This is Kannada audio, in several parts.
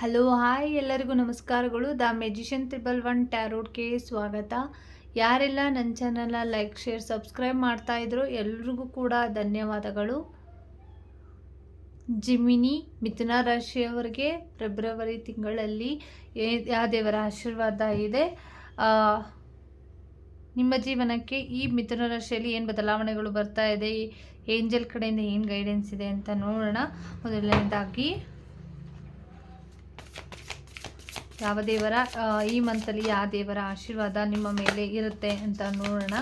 ಹಲೋ, ಹಾಯ್ ಎಲ್ಲರಿಗೂ ನಮಸ್ಕಾರಗಳು. ದ ಮೆಜಿಷಿಯನ್ ತ್ರಿಬಲ್ ಒನ್ ಟ್ಯಾರೋಡ್ಗೆ ಸ್ವಾಗತ. ಯಾರೆಲ್ಲ ನನ್ನ ಚಾನಲ್ನ ಲೈಕ್ ಶೇರ್ ಸಬ್ಸ್ಕ್ರೈಬ್ ಮಾಡ್ತಾ ಇದ್ರು ಎಲ್ರಿಗೂ ಕೂಡ ಧನ್ಯವಾದಗಳು. ಜಿಮಿನಿ ಮಿಥುನ ರಾಶಿಯವರಿಗೆ ಫೆಬ್ರವರಿ ತಿಂಗಳಲ್ಲಿ ಯಾವ ದೇವರ ಆಶೀರ್ವಾದ ಇದೆ. ನಿಮ್ಮ ಜೀವನಕ್ಕೆ ಈ ಮಿಥುನ ರಾಶಿಯಲ್ಲಿ ಏನು ಬದಲಾವಣೆಗಳು ಬರ್ತಾ ಇದೆ? ಏಂಜಲ್ ಕಡೆಯಿಂದ ಏನು ಗೈಡೆನ್ಸ್ ಇದೆ ಅಂತ ನೋಡೋಣ. ಮೊದಲನೇದಾಗಿ ಯಾವ ದೇವರ ಈ ಮಂತಲ್ಲಿ ಯಾವ ದೇವರ ಆಶೀರ್ವಾದ ನಿಮ್ಮ ಮೇಲೆ ಇರುತ್ತೆ ಅಂತ ನೋಡೋಣ.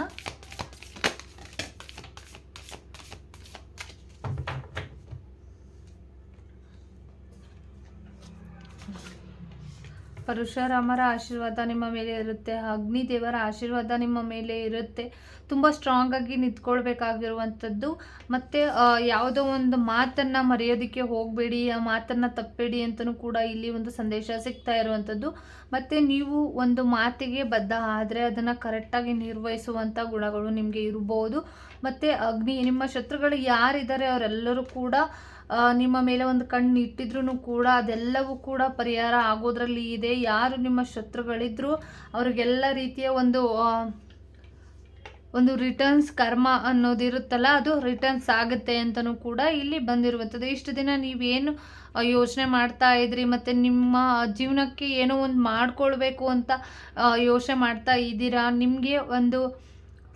ಪರಶುರಾಮರ ಆಶೀರ್ವಾದ ನಿಮ್ಮ ಮೇಲೆ ಇರುತ್ತೆ ಅಗ್ನಿ ದೇವರ ಆಶೀರ್ವಾದ ನಿಮ್ಮ ಮೇಲೆ ಇರುತ್ತೆ. ತುಂಬ ಸ್ಟ್ರಾಂಗ್ ಆಗಿ ನಿಂತ್ಕೊಳ್ಬೇಕಾಗಿರುವಂಥದ್ದು. ಮತ್ತು ಯಾವುದೋ ಒಂದು ಮಾತನ್ನು ಮರೆಯೋದಕ್ಕೆ ಹೋಗಬೇಡಿ, ಆ ಮಾತನ್ನು ತಪ್ಪಬೇಡಿ ಅಂತಲೂ ಕೂಡ ಇಲ್ಲಿ ಒಂದು ಸಂದೇಶ ಸಿಗ್ತಾ ಇರುವಂಥದ್ದು. ಮತ್ತು ನೀವು ಒಂದು ಮಾತಿಗೆ ಬದ್ಧ ಆದರೆ ಅದನ್ನು ಕರೆಕ್ಟಾಗಿ ನಿರ್ವಹಿಸುವಂಥ ಗುಣಗಳು ನಿಮಗೆ ಇರಬಹುದು ಮತ್ತು ಅಗ್ನಿ, ನಿಮ್ಮ ಶತ್ರುಗಳು ಯಾರಿದ್ದಾರೆ ಅವರೆಲ್ಲರೂ ಕೂಡ ನಿಮ್ಮ ಮೇಲೆ ಒಂದು ಕಣ್ಣು ಇಟ್ಟಿದ್ರೂ ಕೂಡ ಅದೆಲ್ಲವೂ ಕೂಡ ಪರಿಹಾರ ಆಗೋದ್ರಲ್ಲಿ ಇದೆ. ಯಾರು ನಿಮ್ಮ ಶತ್ರುಗಳಿದ್ರು ಅವ್ರಿಗೆಲ್ಲ ರೀತಿಯ ಒಂದು ಒಂದು ರಿಟರ್ನ್ಸ್ ಕರ್ಮ ಅನ್ನೋದಿರುತ್ತಲ್ಲ, ಅದು ರಿಟರ್ನ್ಸ್ ಆಗುತ್ತೆ ಅಂತಲೂ ಕೂಡ ಇಲ್ಲಿ ಬಂದಿರುವಂಥದ್ದು. ಇಷ್ಟು ದಿನ ನೀವೇನು ಯೋಚನೆ ಮಾಡ್ತಾ ಇದ್ರಿ ಮತ್ತು ನಿಮ್ಮ ಜೀವನಕ್ಕೆ ಏನೋ ಒಂದು ಮಾಡ್ಕೊಳ್ಬೇಕು ಅಂತ ಯೋಚನೆ ಮಾಡ್ತಾ ಇದ್ದೀರಾ? ನಿಮಗೆ ಒಂದು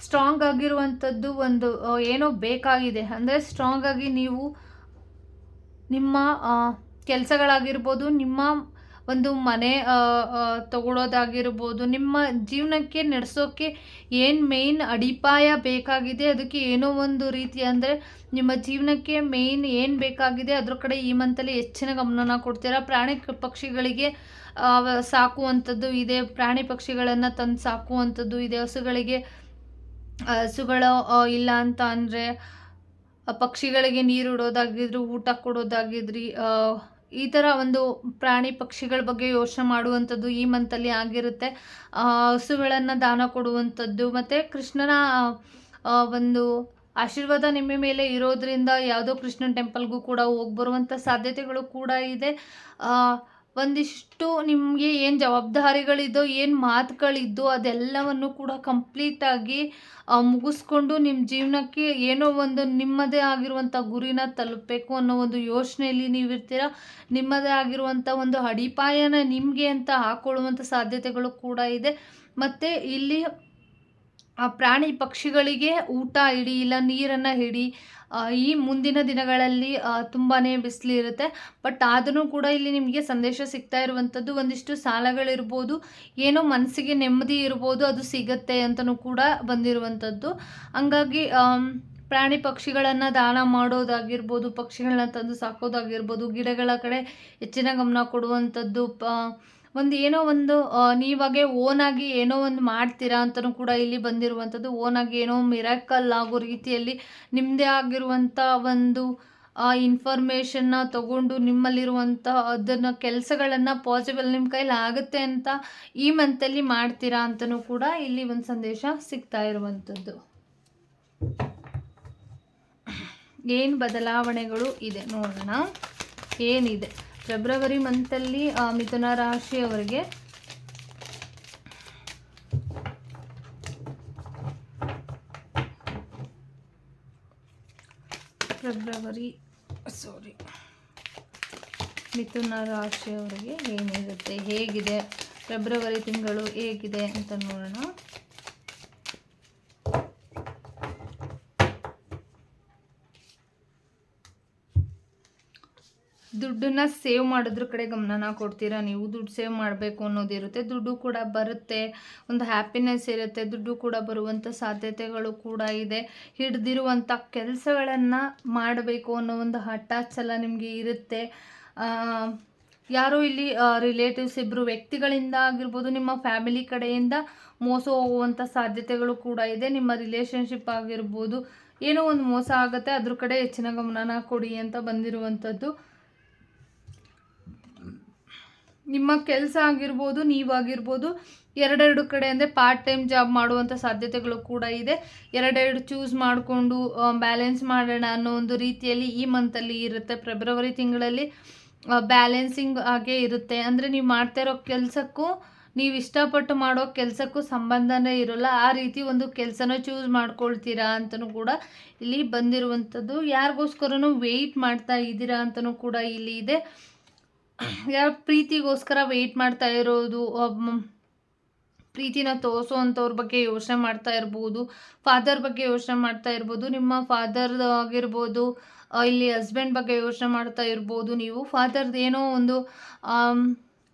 ಸ್ಟ್ರಾಂಗ್ ಆಗಿರುವಂಥದ್ದು ಒಂದು ಏನೋ ಬೇಕಾಗಿದೆ. ಅಂದರೆ ಸ್ಟ್ರಾಂಗ್ ಆಗಿ ನೀವು ನಿಮ್ಮ ಕೆಲಸಗಳಾಗಿರ್ಬೋದು, ನಿಮ್ಮ ಒಂದು ಮನೆ ತಗೊಳ್ಳೋದಾಗಿರ್ಬೋದು ನಿಮ್ಮ ಜೀವನಕ್ಕೆ ನಡೆಸೋಕ್ಕೆ ಏನು ಮೇಯ್ನ್ ಅಡಿಪಾಯ ಬೇಕಾಗಿದೆ, ಅದಕ್ಕೆ ಏನೋ ಒಂದು ರೀತಿ ಅಂದರೆ ನಿಮ್ಮ ಜೀವನಕ್ಕೆ ಮೇಯ್ನ್ ಏನು ಬೇಕಾಗಿದೆ, ಅದ್ರ ಕಡೆ ಈ ಮಂತಲ್ಲಿ ಹೆಚ್ಚಿನ ಗಮನನ ಕೊಡ್ತೀರಾ? ಪ್ರಾಣಿ ಪಕ್ಷಿಗಳಿಗೆ ಸಾಕುವಂಥದ್ದು ಇದೆ, ಪ್ರಾಣಿ ಪಕ್ಷಿಗಳನ್ನು ತಂದು ಸಾಕುವಂಥದ್ದು ಇದೆ, ಹಸುಗಳಿಗೆ ಹಸುಗಳು ಇಲ್ಲ ಅಂತ ಅಂದರೆ ಪಕ್ಷಿಗಳಿಗೆ ನೀರು ಇಡೋದಾಗಿದ್ರು, ಊಟ ಕೊಡೋದಾಗಿದ್ರಿ ಈ ಥರ ಒಂದು ಪ್ರಾಣಿ ಪಕ್ಷಿಗಳ ಬಗ್ಗೆ ಯೋಚನೆ ಮಾಡುವಂಥದ್ದು ಈ ಮಂತಲ್ಲಿ ಆಗಿರುತ್ತೆ. ಹಸುಗಳನ್ನು ದಾನ ಕೊಡುವಂಥದ್ದು ಮತ್ತು ಕೃಷ್ಣನ ಒಂದು ಆಶೀರ್ವಾದ ನಿಮ್ಮ ಮೇಲೆ ಇರೋದ್ರಿಂದ ಯಾವುದೋ ಕೃಷ್ಣನ ಟೆಂಪಲ್ಗೂ ಕೂಡ ಹೋಗಿ ಬರುವಂಥ ಸಾಧ್ಯತೆಗಳು ಕೂಡ ಇದೆ. ಒಂದಿಷ್ಟು ನಿಮಗೆ ಏನು ಜವಾಬ್ದಾರಿಗಳಿದ್ದೋ, ಏನು ಮಾತುಗಳಿದ್ದೋ ಅದೆಲ್ಲವನ್ನು ಕೂಡ ಕಂಪ್ಲೀಟಾಗಿ ಮುಗಿಸ್ಕೊಂಡು ನಿಮ್ಮ ಜೀವನಕ್ಕೆ ಏನೋ ಒಂದು ನಿಮ್ಮದೇ ಆಗಿರುವಂಥ ಗುರಿನ ತಲುಪಬೇಕು ಅನ್ನೋ ಒಂದು ಯೋಚನೆಯಲ್ಲಿ ನೀವು ಇರ್ತೀರ ನಿಮ್ಮದೇ ಆಗಿರುವಂಥ ಒಂದು ಅಡಿಪಾಯನ ನಿಮಗೆ ಅಂತ ಹಾಕೊಳ್ಳುವಂಥ ಸಾಧ್ಯತೆಗಳು ಕೂಡ ಇದೆ. ಮತ್ತು ಇಲ್ಲಿ ಆ ಪ್ರಾಣಿ ಪಕ್ಷಿಗಳಿಗೆ ಊಟ ಇಡಿ, ಇಲ್ಲ ನೀರನ್ನು ಹಿಡಿ ಈ ಮುಂದಿನ ದಿನಗಳಲ್ಲಿ ತುಂಬಾ ಬಿಸಿಲಿರುತ್ತೆ ಬಟ್ ಆದರೂ ಕೂಡ ಇಲ್ಲಿ ನಿಮಗೆ ಸಂದೇಶ ಸಿಗ್ತಾ ಇರುವಂಥದ್ದು ಒಂದಿಷ್ಟು ಸಾಲಗಳಿರ್ಬೋದು, ಏನೋ ಮನಸ್ಸಿಗೆ ನೆಮ್ಮದಿ ಇರ್ಬೋದು, ಅದು ಸಿಗತ್ತೆ ಅಂತಲೂ ಕೂಡ ಬಂದಿರುವಂಥದ್ದು. ಹಂಗಾಗಿ ಪ್ರಾಣಿ ಪಕ್ಷಿಗಳನ್ನು ದಾನ ಮಾಡೋದಾಗಿರ್ಬೋದು, ಪಕ್ಷಿಗಳನ್ನ ತಂದು ಸಾಕೋದಾಗಿರ್ಬೋದು, ಗಿಡಗಳ ಕಡೆ ಹೆಚ್ಚಿನ ಗಮನ ಕೊಡುವಂಥದ್ದು, ಪ ಒಂದು ಏನೋ ಒಂದು ಆ, ನೀವಾಗೆ ಓನಾಗಿ ಏನೋ ಒಂದು ಮಾಡ್ತೀರಾ ಅಂತಲೂ ಕೂಡ ಇಲ್ಲಿ ಬಂದಿರುವಂಥದ್ದು. ಓನಾಗಿ ಏನೋ ಮಿರಾಕಲ್ ಆಗೋ ರೀತಿಯಲ್ಲಿ ನಿಮ್ಮದೇ ಆಗಿರುವಂಥ ಒಂದು ಇನ್ಫಾರ್ಮೇಷನ್ನ ತಗೊಂಡು ನಿಮ್ಮಲ್ಲಿರುವಂಥ ಅದನ್ನು ಕೆಲಸಗಳನ್ನು ಪಾಸಿಬಲ್ ನಿಮ್ಮ ಕೈಲಿ ಆಗುತ್ತೆ ಅಂತ ಈ ಮಂತಲ್ಲಿ ಮಾಡ್ತೀರಾ ಅಂತಲೂ ಕೂಡ ಇಲ್ಲಿ ಒಂದು ಸಂದೇಶ ಸಿಗ್ತಾ ಇರುವಂಥದ್ದು. ಏನು ಬದಲಾವಣೆಗಳು ಇದೆ ನೋಡೋಣ. ಏನಿದೆ? ಫೆಬ್ರವರಿ ಮಂತಲ್ಲಿ ಮಿಥುನ ರಾಶಿಯವರಿಗೆ ಫೆಬ್ರವರಿ ಸಾರಿ ಮಿಥುನ ರಾಶಿಯವರಿಗೆ ಏನಿರುತ್ತೆ? ಹೇಗಿದೆ? ಫೆಬ್ರವರಿ ತಿಂಗಳು ಹೇಗಿದೆ ಅಂತ ನೋಡೋಣ. ದುಡ್ಡನ್ನ ಸೇವ್ ಮಾಡೋದ್ರ ಕಡೆ ಗಮನನ ಕೊಡ್ತೀರಾ? ನೀವು ದುಡ್ಡು ಸೇವ್ ಮಾಡಬೇಕು ಅನ್ನೋದಿರುತ್ತೆ ದುಡ್ಡು ಕೂಡ ಬರುತ್ತೆ. ಒಂದು ಹ್ಯಾಪಿನೆಸ್ ಇರುತ್ತೆ. ದುಡ್ಡು ಕೂಡ ಬರುವಂಥ ಸಾಧ್ಯತೆಗಳು ಕೂಡ ಇದೆ. ಹಿಡ್ದಿರುವಂಥ ಕೆಲಸಗಳನ್ನು ಮಾಡಬೇಕು ಅನ್ನೋ ಒಂದು ಹಠಾಚಲ ನಿಮಗೆ ಇರುತ್ತೆ. ಯಾರೋ ಇಲ್ಲಿ ರಿಲೇಟಿವ್ಸ್ ಇಬ್ಬರು ವ್ಯಕ್ತಿಗಳಿಂದ ಆಗಿರ್ಬೋದು, ನಿಮ್ಮ ಫ್ಯಾಮಿಲಿ ಕಡೆಯಿಂದ ಮೋಸ ಹೋಗುವಂಥ ಸಾಧ್ಯತೆಗಳು ಕೂಡ ಇದೆ. ನಿಮ್ಮ ರಿಲೇಷನ್ಶಿಪ್ ಆಗಿರ್ಬೋದು, ಏನೋ ಒಂದು ಮೋಸ ಆಗುತ್ತೆ. ಅದ್ರ ಕಡೆ ಹೆಚ್ಚಿನ ಗಮನನ ಕೊಡಿ ಅಂತ ಬಂದಿರುವಂಥದ್ದು ನಿಮ್ಮ ಕೆಲಸ ಆಗಿರ್ಬೋದು, ನೀವಾಗಿರ್ಬೋದು, ಎರಡೆರಡು ಕಡೆ ಅಂದರೆ ಪಾರ್ಟ್ ಟೈಮ್ ಜಾಬ್ ಮಾಡುವಂಥ ಸಾಧ್ಯತೆಗಳು ಕೂಡ ಇದೆ. ಎರಡೆರಡು ಚೂಸ್ ಮಾಡಿಕೊಂಡು ಬ್ಯಾಲೆನ್ಸ್ ಮಾಡೋಣ ಅನ್ನೋ ಒಂದು ರೀತಿಯಲ್ಲಿ ಈ ಮಂತಲ್ಲಿ ಇರುತ್ತೆ. ಫೆಬ್ರವರಿ ತಿಂಗಳಲ್ಲಿ ಬ್ಯಾಲೆನ್ಸಿಂಗ್ ಹಾಗೆ ಇರುತ್ತೆ. ಅಂದರೆ ನೀವು ಮಾಡ್ತಾ ಇರೋ ಕೆಲಸಕ್ಕೂ, ನೀವು ಇಷ್ಟಪಟ್ಟು ಮಾಡೋ ಕೆಲಸಕ್ಕೂ ಸಂಬಂಧನೇ ಇರೋಲ್ಲ. ಆ ರೀತಿ ಒಂದು ಕೆಲಸನ ಚೂಸ್ ಮಾಡ್ಕೊಳ್ತೀರಾ ಅಂತಲೂ ಕೂಡ ಇಲ್ಲಿ ಬಂದಿರುವಂಥದ್ದು. ಯಾರಿಗೋಸ್ಕರನೂ ವೆಯ್ಟ್ ಮಾಡ್ತಾ ಇದ್ದೀರಾ ಅಂತಲೂ ಕೂಡ ಇಲ್ಲಿ ಇದೆ. ಯಾರು ಪ್ರೀತಿಗೋಸ್ಕರ ವೆಯ್ಟ್ ಮಾಡ್ತಾ ಇರೋದು ಪ್ರೀತಿನ ತೋರಿಸೋವಂಥವ್ರ ಬಗ್ಗೆ ಯೋಚನೆ ಮಾಡ್ತಾ ಇರ್ಬೋದು ಫಾದರ್ ಬಗ್ಗೆ ಯೋಚನೆ ಮಾಡ್ತಾ ಇರ್ಬೋದು, ನಿಮ್ಮ ಫಾದರ್ ಆಗಿರ್ಬೋದು ಇಲ್ಲಿ ಹಸ್ಬೆಂಡ್ ಬಗ್ಗೆ ಯೋಚನೆ ಮಾಡ್ತಾ ಇರ್ಬೋದು, ನೀವು ಫಾದರ್ದು ಏನೋ ಒಂದು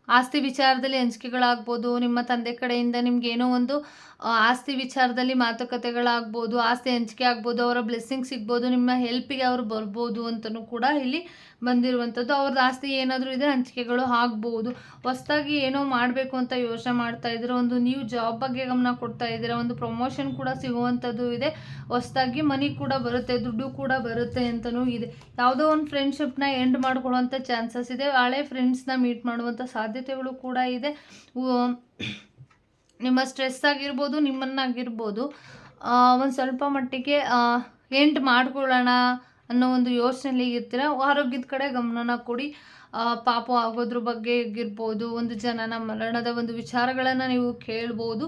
ಆಸ್ತಿ ವಿಚಾರದಲ್ಲಿ ಹಂಚಿಕೆಗಳಾಗ್ಬೋದು ನಿಮ್ಮ ತಂದೆ ಕಡೆಯಿಂದ ನಿಮ್ಗೆ ಏನೋ ಒಂದು ಆಸ್ತಿ ವಿಚಾರದಲ್ಲಿ ಮಾತುಕತೆಗಳಾಗ್ಬೋದು, ಆಸ್ತಿ ಹಂಚಿಕೆ ಆಗ್ಬೋದು, ಅವರ ಬ್ಲೆಸ್ಸಿಂಗ್ ಸಿಗ್ಬೋದು, ನಿಮ್ಮ ಹೆಲ್ಪಿಗೆ ಅವರು ಬರ್ಬೋದು ಅಂತಲೂ ಕೂಡ ಇಲ್ಲಿ ಬಂದಿರುವಂಥದ್ದು. ಅವ್ರದ್ದು ಆಸ್ತಿ ಏನಾದರೂ ಇದೆ ಹಂಚಿಕೆಗಳು ಆಗ್ಬೋದು. ಹೊಸ್ದಾಗಿ ಏನೋ ಮಾಡಬೇಕು ಅಂತ ಯೋಚನೆ ಮಾಡ್ತಾ ಇದ್ದೀರಾ ಒಂದು ನೀವು ಜಾಬ್ ಬಗ್ಗೆ ಗಮನ ಕೊಡ್ತಾ ಇದ್ದೀರಾ ಒಂದು ಪ್ರಮೋಷನ್ ಕೂಡ ಸಿಗುವಂಥದ್ದು ಇದೆ. ಹೊಸ್ದಾಗಿ ಮನಿ ಕೂಡ ಬರುತ್ತೆ, ದುಡ್ಡು ಕೂಡ ಬರುತ್ತೆ ಅಂತಲೂ ಇದೆ. ಯಾವುದೋ ಒಂದು ಫ್ರೆಂಡ್ಶಿಪ್ನ ಎಂಡ್ ಮಾಡ್ಕೊಳ್ಳುವಂಥ ಚಾನ್ಸಸ್ ಇದೆ. ಹಳೆ ಫ್ರೆಂಡ್ಸ್ನ ಮೀಟ್ ಮಾಡುವಂಥ ಸಾಧ್ಯತೆಗಳು ಕೂಡ ಇದೆ. ನಿಮ್ಮ ಸ್ಟ್ರೆಸ್ ಆಗಿರ್ಬೋದು, ನಿಮ್ಮನ್ನಾಗಿರ್ಬೋದು ಒಂದು ಸ್ವಲ್ಪ ಮಟ್ಟಿಗೆ ಎಂಡ್ ಮಾಡ್ಕೊಳ್ಳೋಣ ಅನ್ನೋ ಒಂದು ಯೋಚನೆಯಲ್ಲಿ ಇರ್ತೀರ? ಆರೋಗ್ಯದ ಕಡೆ ಗಮನನ ಕೊಡಿ. ಪಾಪ ಆಗೋದ್ರ ಬಗ್ಗೆ ಇರ್ಬೋದು, ಒಂದು ಜನನ ಮರಣದ ಒಂದು ವಿಚಾರಗಳನ್ನು ನೀವು ಕೇಳ್ಬೋದು.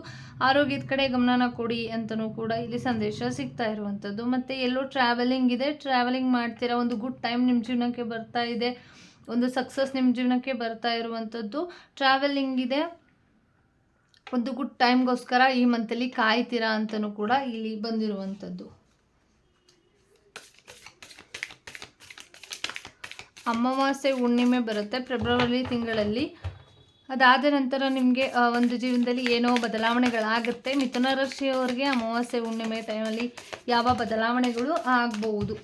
ಆರೋಗ್ಯದ ಕಡೆ ಗಮನನ ಕೊಡಿ ಅಂತಲೂ ಕೂಡ ಇಲ್ಲಿ ಸಂದೇಶ ಸಿಗ್ತಾ ಇರುವಂಥದ್ದು ಮತ್ತು ಎಲ್ಲೋ ಟ್ರಾವೆಲಿಂಗ್ ಇದೆ. ಟ್ರಾವೆಲಿಂಗ್ ಮಾಡ್ತೀರಾ? ಒಂದು ಗುಡ್ ಟೈಮ್ ನಿಮ್ಮ ಜೀವನಕ್ಕೆ ಬರ್ತಾ ಇದೆ. ಒಂದು ಸಕ್ಸಸ್ ನಿಮ್ಮ ಜೀವನಕ್ಕೆ ಬರ್ತಾ ಇರುವಂಥದ್ದು ಟ್ರಾವೆಲಿಂಗ್ ಇದೆ. ಒಂದು ಗುಡ್ ಟೈಮ್ಗೋಸ್ಕರ ಈ ಮಂತಲ್ಲಿ ಕಾಯ್ತೀರಾ ಅಂತಲೂ ಕೂಡ ಇಲ್ಲಿ ಬಂದಿರುವಂಥದ್ದು. ಅಮಾವಾಸ್ಯೆ, ಹುಣ್ಣಿಮೆ ಬರುತ್ತೆ. ಫೆಬ್ರವರಿ ತಿಂಗಳಲ್ಲಿ ಅದಾದ ನಂತರ ನಿಮಗೆ ಒಂದು ಜೀವನದಲ್ಲಿ ಏನೋ ಬದಲಾವಣೆಗಳಾಗುತ್ತೆ. ಮಿಥುನ ರಾಶಿಯವರಿಗೆ ಅಮಾವಾಸ್ಯೆ, ಹುಣ್ಣಿಮೆ ಟೈಮಲ್ಲಿ ಯಾವ ಬದಲಾವಣೆಗಳು ಆಗ್ಬೋದು.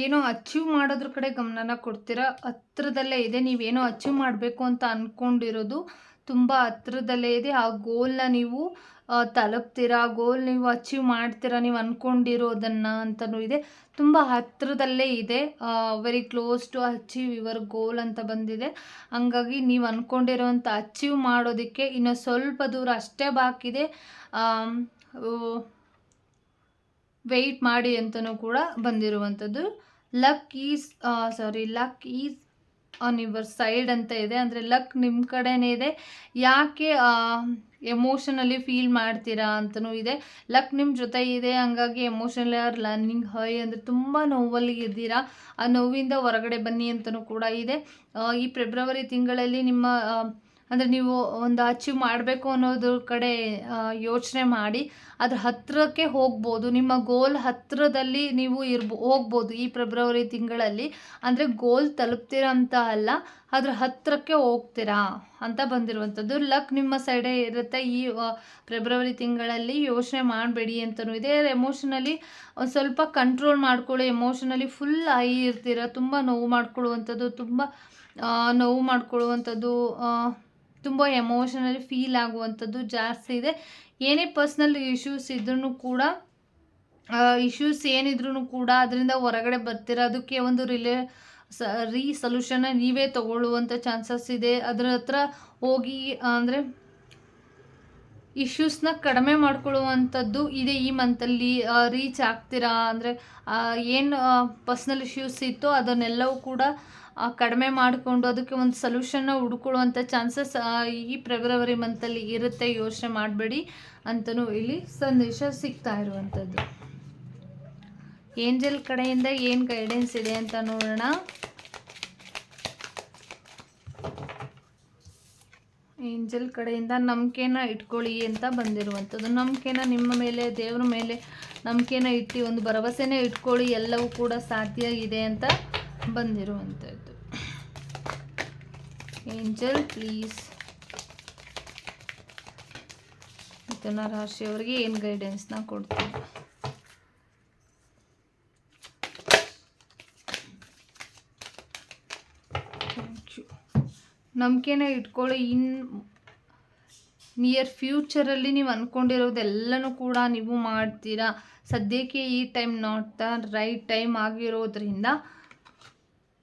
ಏನೋ ಅಚೀವ್ ಮಾಡೋದ್ರ ಕಡೆ ಗಮನನ ಕೊಡ್ತೀರಾ? ಹತ್ರದಲ್ಲೇ ಇದೆ, ನೀವೇನೋ ಅಚೀವ್ ಮಾಡಬೇಕು ಅಂತ ಅಂದ್ಕೊಂಡಿರೋದು ತುಂಬ ಹತ್ರದಲ್ಲೇ ಇದೆ. ಆ ಗೋಲ್ನ ನೀವು ತಲುಪ್ತೀರಾ? ಆ ಗೋಲ್ ನೀವು ಅಚೀವ್ ಮಾಡ್ತೀರಾ? ನೀವು ಅಂದ್ಕೊಂಡಿರೋದನ್ನು ಅಂತಲೂ ಇದೆ. ತುಂಬ ಹತ್ರದಲ್ಲೇ ಇದೆ. Very close to achieve your goal ಅಂತ ಬಂದಿದೆ. ಹಂಗಾಗಿ ನೀವು ಅಂದ್ಕೊಂಡಿರೋವಂಥ ಅಚೀವ್ ಮಾಡೋದಕ್ಕೆ ಇನ್ನು ಸ್ವಲ್ಪ ದೂರ ಅಷ್ಟೇ ಬಾಕಿದೆ. ವೆಯ್ಟ್ ಮಾಡಿ ಅಂತಲೂ ಕೂಡ ಬಂದಿರುವಂಥದ್ದು. Luck is sorry luck is on your side ಅಂತ ಇದೆ. ಅಂದರೆ ಲಕ್ ನಿಮ್ಮ ಕಡೆನೇ ಇದೆ. ಯಾಕೆ ಎಮೋಷನಲಿ ಫೀಲ್ ಮಾಡ್ತೀರಾ ಅಂತಲೂ ಇದೆ. ಲಕ್ ನಿಮ್ಮ ಜೊತೆ ಇದೆ. ಹಂಗಾಗಿ ಎಮೋಷನಲಿ ಆರ್ ಲರ್ನಿಂಗ್ ಹೈ ಅಂದರೆ ತುಂಬ ನೋವಲ್ಲಿ ಇದ್ದೀರಾ. ಆ ನೋವಿಂದ ಹೊರಗಡೆ ಬನ್ನಿ ಅಂತಲೂ ಕೂಡ ಇದೆ. ಈ ಫೆಬ್ರವರಿ ತಿಂಗಳಲ್ಲಿ ನಿಮ್ಮ ಅಂದರೆ ನೀವು ಒಂದು ಅಚೀವ್ ಮಾಡಬೇಕು ಅನ್ನೋದ್ರ ಕಡೆ ಯೋಚನೆ ಮಾಡಿ. ಅದ್ರ ಹತ್ತಿರಕ್ಕೆ ಹೋಗ್ಬೋದು. ನಿಮ್ಮ ಗೋಲ್ ಹತ್ತಿರದಲ್ಲಿ ನೀವು ಇರ್ಬೋ, ಹೋಗ್ಬೋದು ಈ ಫೆಬ್ರವರಿ ತಿಂಗಳಲ್ಲಿ. ಅಂದರೆ ಗೋಲ್ ತಲುಪ್ತೀರ ಅಂತ ಅಲ್ಲ, ಅದ್ರ ಹತ್ತಿರಕ್ಕೆ ಹೋಗ್ತೀರಾ ಅಂತ ಬಂದಿರುವಂಥದ್ದು. ಲಕ್ ನಿಮ್ಮ ಸೈಡೇ ಇರುತ್ತೆ. ಈ ಫೆಬ್ರವರಿ ತಿಂಗಳಲ್ಲಿ ಯೋಚನೆ ಮಾಡಬೇಡಿ ಅಂತಲೂ ಇದೆ. ಎಮೋಷನಲಿ ಒಂದು ಸ್ವಲ್ಪ ಕಂಟ್ರೋಲ್ ಮಾಡ್ಕೊಳ್ಳಿ. ಎಮೋಷನಲಿ ಫುಲ್ ಹೈ ಇರ್ತೀರ. ತುಂಬ ನೋವು ಮಾಡ್ಕೊಳ್ಳುವಂಥದ್ದು, ತುಂಬ ನೋವು ಮಾಡ್ಕೊಳ್ಳುವಂಥದ್ದು ತುಂಬ ಎಮೋಷನಲಿ ಫೀಲ್ ಆಗುವಂಥದ್ದು ಜಾಸ್ತಿ ಇದೆ. ಏನೇ ಪರ್ಸ್ನಲ್ ಇಶ್ಯೂಸ್ ಇದ್ರೂ ಕೂಡ ಇಶ್ಯೂಸ್ ಏನಿದ್ರೂ ಕೂಡ ಅದರಿಂದ ಹೊರಗಡೆ ಬರ್ತೀರ. ಅದಕ್ಕೆ ಒಂದು ರಿಲೇ ಸ ರೀ ಸೊಲ್ಯೂಷನ್ನ ನೀವೇ ತಗೊಳ್ಳುವಂಥ ಚಾನ್ಸಸ್ ಇದೆ. ಅದರ ಹತ್ರ ಹೋಗಿ, ಅಂದರೆ ಇಶ್ಯೂಸ್ನ ಕಡಿಮೆ ಮಾಡ್ಕೊಳ್ಳುವಂಥದ್ದು ಇದೆ ಈ ಮಂತಲ್ಲಿ ರೀಚ್ ಆಗ್ತೀರಾ? ಅಂದರೆ ಏನು ಪರ್ಸ್ನಲ್ ಇಶ್ಯೂಸ್ ಇತ್ತು ಅದನ್ನೆಲ್ಲವೂ ಕೂಡ ಕಡಿಮೆ ಮಾಡಿಕೊಂಡು ಅದಕ್ಕೆ ಒಂದು ಸೊಲ್ಯೂಷನ್ನ ಹುಡ್ಕೊಳ್ಳುವಂಥ ಚಾನ್ಸಸ್ ಈ ಫೆಬ್ರವರಿ ಮಂತಲ್ಲಿ ಇರುತ್ತೆ, ಯೋಚನೆ ಮಾಡಬೇಡಿ ಅಂತಲೂ ಇಲ್ಲಿ ಸಂದೇಶ ಸಿಗ್ತಾ ಇರುವಂಥದ್ದು. ಏಂಜಲ್ ಕಡೆಯಿಂದ ಏನು ಗೈಡೆನ್ಸ್ ಇದೆ ಅಂತ ನೋಡೋಣ. ಏಂಜಲ್ ಕಡೆಯಿಂದ ನಂಬಿಕೆನ ಇಟ್ಕೊಳ್ಳಿ ಅಂತ ಬಂದಿರುವಂಥದ್ದು. ನಂಬಿಕೆನ ನಿಮ್ಮ ಮೇಲೆ, ದೇವ್ರ ಮೇಲೆ ನಂಬಿಕೆನ ಇಟ್ಟು ಒಂದು ಭರವಸೆನೇ ಇಟ್ಕೊಳ್ಳಿ, ಎಲ್ಲವೂ ಕೂಡ ಸಾಧ್ಯ ಇದೆ ಅಂತ ಬಂದಿರುವಂಥದ್ದು. Angel, please. ಮಿಥುನ ರಾಶಿಯವರಿಗೆ ಏನು ಗೈಡೆನ್ಸ್ನ ಯು. ನಂಬಿಕೆನ ಇಟ್ಕೊಳ್ಳಿ. ಇನ್ ನಿಯರ್ ಫ್ಯೂಚರಲ್ಲಿ ನೀವು ಅಂದ್ಕೊಂಡಿರೋದೆಲ್ಲನೂ ಕೂಡ ನೀವು ಮಾಡ್ತೀರಾ. ಸದ್ಯಕ್ಕೆ ಈ time not the right time ಆಗಿರೋದ್ರಿಂದ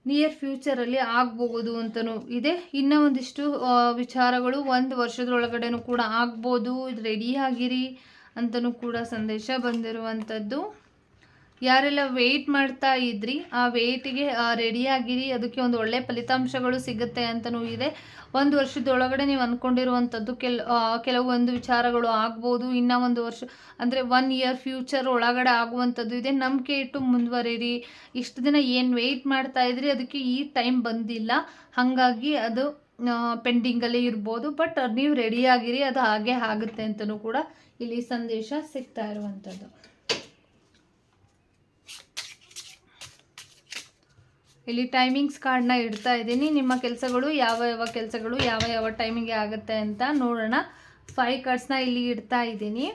ನಿಯರ್ ಫ್ಯೂಚರಲ್ಲಿ ಆಗಬಹುದು ಅಂತಲೂ ಇದೆ. ಇನ್ನೂ ಒಂದಿಷ್ಟು ವಿಚಾರಗಳು ಒಂದು ವರ್ಷದೊಳಗಡೆನೂ ಕೂಡ ಆಗ್ಬೋದು. ರೆಡಿ ಆಗಿರಿ ಅಂತಲೂ ಕೂಡ ಸಂದೇಶ ಬಂದಿರುವಂಥದ್ದು ಯಾರೆಲ್ಲ ವೆಯ್ಟ್ ಮಾಡ್ತಾ ಇದ್ರಿ, ಆ ವೆಯ್ಟಿಗೆ ರೆಡಿ ಆಗಿರಿ, ಅದಕ್ಕೆ ಒಂದು ಒಳ್ಳೆ ಫಲಿತಾಂಶಗಳು ಸಿಗುತ್ತೆ ಅಂತಲೂ ಇದೆ. ಒಂದು ವರ್ಷದೊಳಗಡೆ ನೀವು ಅಂದ್ಕೊಂಡಿರುವಂಥದ್ದು ಕೆಲ ಕೆಲವೊಂದು ವಿಚಾರಗಳು ಆಗ್ಬೋದು. ಇನ್ನ ಒಂದು ವರ್ಷ, ಅಂದರೆ ಒನ್ ಇಯರ್ ಫ್ಯೂಚರ್ ಒಳಗಡೆ ಆಗುವಂಥದ್ದು ಇದೆ. ನಂಬಿಕೆ ಇಟ್ಟು ಮುಂದುವರಿರಿ. ಇಷ್ಟು ದಿನ ಏನು ವೆಯ್ಟ್ ಮಾಡ್ತಾ ಇದ್ರಿ, ಅದಕ್ಕೆ ಈ ಟೈಮ್ ಬಂದಿಲ್ಲ. ಹಾಗಾಗಿ ಅದು ಪೆಂಡಿಂಗಲ್ಲೇ ಇರ್ಬೋದು. ಬಟ್ ನೀವು ರೆಡಿಯಾಗಿರಿ ಅದು ಹಾಗೆ ಆಗುತ್ತೆ ಅಂತಲೂ ಕೂಡ ಇಲ್ಲಿ ಸಂದೇಶ ಸಿಗ್ತಾ ಇರುವಂಥದ್ದು. ಇಲ್ಲಿ ಟೈಮಿಂಗ್ಸ್ ಕಾರ್ಡ್ನ ಇಡ್ತಾ ಇದ್ದೀನಿ. ನಿಮ್ಮ ಕೆಲಸಗಳು ಯಾವ ಯಾವ ಕೆಲಸಗಳು ಯಾವ ಯಾವ ಟೈಮಿಂಗ್ಗೆ ಆಗುತ್ತೆ ಅಂತ ನೋಡೋಣ. ಫೈವ್ ಕಾರ್ಡ್ಸ್ನ ಇಲ್ಲಿ ಇಡ್ತಾ ಇದ್ದೀನಿ.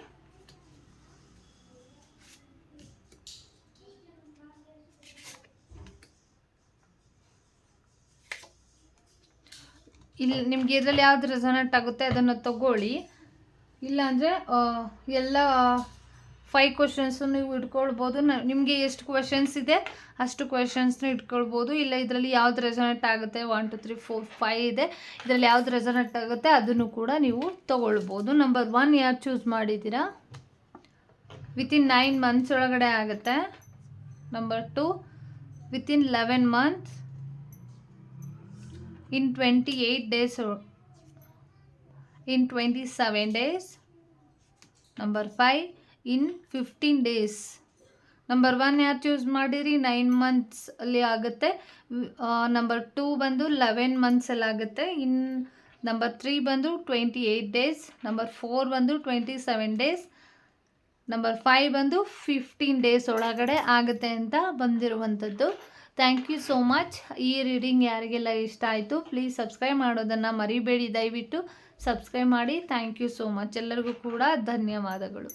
ಇಲ್ಲಿ ನಿಮ್ಗೆ ಇದರಲ್ಲಿ ಯಾವ್ದು ರೆಸನೆಂಟ್ ಆಗುತ್ತೆ ಅದನ್ನು ತಗೊಳ್ಳಿ. ಇಲ್ಲಾಂದರೆ ಎಲ್ಲ ಫೈವ್ ಕ್ವಶನ್ಸು ನೀವು ಇಟ್ಕೊಳ್ಬೋದು. ನಿಮಗೆ ಎಷ್ಟು ಕ್ವಶನ್ಸ್ ಇದೆ, ಅಷ್ಟು ಕ್ವಶನ್ಸ್ನ ಇಟ್ಕೊಳ್ಬೋದು. ಇಲ್ಲ, ಇದರಲ್ಲಿ ಯಾವ್ದು ರೆಸನೆಟ್ ಆಗುತ್ತೆ? One two three four five ಇದೆ. ಇದರಲ್ಲಿ ಯಾವ್ದು ರೆಸನೆಟ್ ಆಗುತ್ತೆ, ಅದನ್ನು ಕೂಡ ನೀವು ತೊಗೊಳ್ಬೋದು. ನಂಬರ್ ಒನ್ ಯಾರು ಚೂಸ್ ಮಾಡಿದ್ದೀರಾ? ವಿತಿನ್ ನೈನ್ ಮಂತ್ಸ್ ಒಳಗಡೆ ಆಗುತ್ತೆ. Number two within eleven months in twenty eight days in twenty seven days number five in fifteen days. Number one ಯಾರು ಚೂಸ್ ಮಾಡಿರಿ? ನೈನ್ ಮಂತ್ಸ್ ಅಲ್ಲಿ ಆಗುತ್ತೆ. ನಂಬರ್ ಟೂ ಬಂದು ಲೆವೆನ್ ಮಂತ್ಸಲ್ಲಿ ಆಗುತ್ತೆ. ಇನ್ ನಂಬರ್ ತ್ರೀ ಬಂದು twenty eight days number four ಬಂದು twenty seven days number five ಬಂದು ಫಿಫ್ಟೀನ್ ಡೇಸ್ ಒಳಗಡೆ ಆಗುತ್ತೆ ಅಂತ ಬಂದಿರುವಂಥದ್ದು. ಥ್ಯಾಂಕ್ ಯು ಸೋ ಮಚ್ ಈ ರೀಡಿಂಗ್ ಯಾರಿಗೆಲ್ಲ ಇಷ್ಟ ಆಯಿತು ಪ್ಲೀಸ್ ಸಬ್ಸ್ಕ್ರೈಬ್ ಮಾಡೋದನ್ನು ಮರಿಬೇಡಿ. ದಯವಿಟ್ಟು ಸಬ್ಸ್ಕ್ರೈಬ್ ಮಾಡಿ. ಥ್ಯಾಂಕ್ ಯು ಸೋ ಮಚ್ ಎಲ್ಲರಿಗೂ ಕೂಡ ಧನ್ಯವಾದಗಳು.